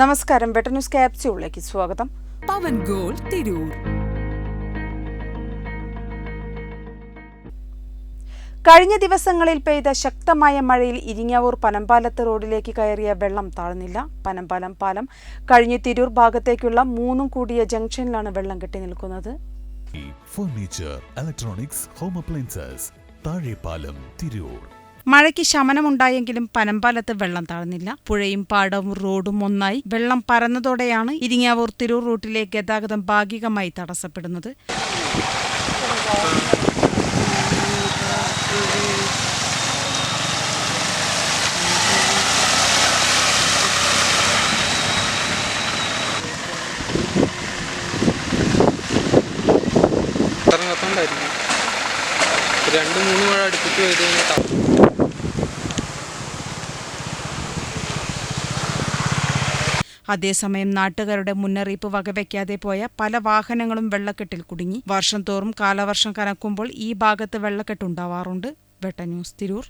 നമസ്കാരം. വെട്ട ന്യൂസ് ക്യാപ്സ്യൂളിലേക്ക് സ്വാഗതം. പവൻ ഗോൾ തിരൂർ. കഴിഞ്ഞ ദിവസങ്ങളിൽ പെയ്ത ശക്തമായ മഴയിൽ ഇരിങ്ങാവൂർ പനമ്പാലത്ത് റോഡിലേക്ക് കയറിയ വെള്ളം താഴ്ന്നില്ല. പനമ്പാലം പാലം കഴിഞ്ഞ തിരൂർ ഭാഗത്തേക്കുള്ള മൂന്നും കൂടിയ ജംഗ്ഷനിലാണ് വെള്ളം കെട്ടി നിൽക്കുന്നത്. Furniture electronics home appliances Thazhepalam Tirur. മഴയ്ക്ക് ശമനമുണ്ടായെങ്കിലും പനമ്പാലത്ത് വെള്ളം താഴ്ന്നില്ല. പുഴയും പാടവും റോഡും ഒന്നായി വെള്ളം പരന്നതോടെയാണ് ഇരിങ്ങാവൂർ തിരൂർ റൂട്ടിലെ ഗതാഗതം ഭാഗികമായി തടസ്സപ്പെടുന്നത്. ഇറങ്ങത്തോണ്ടായിരിക്കും രണ്ട് മൂന്ന് മഴ അടുപ്പിച്ച് പെയ്ത് അതേസമയം നാട്ടുകാരുടെ മുന്നറിയിപ്പ് വകവയ്ക്കാതെ പോയ പല വാഹനങ്ങളും വെള്ളക്കെട്ടിൽ കുടുങ്ങി. വർഷം തോറും കാലവർഷം കനക്കുമ്പോൾ ഈ ഭാഗത്ത് വെള്ളക്കെട്ടുണ്ടാവാറുണ്ട് വെട്ട ന്യൂസ് തിരൂർ.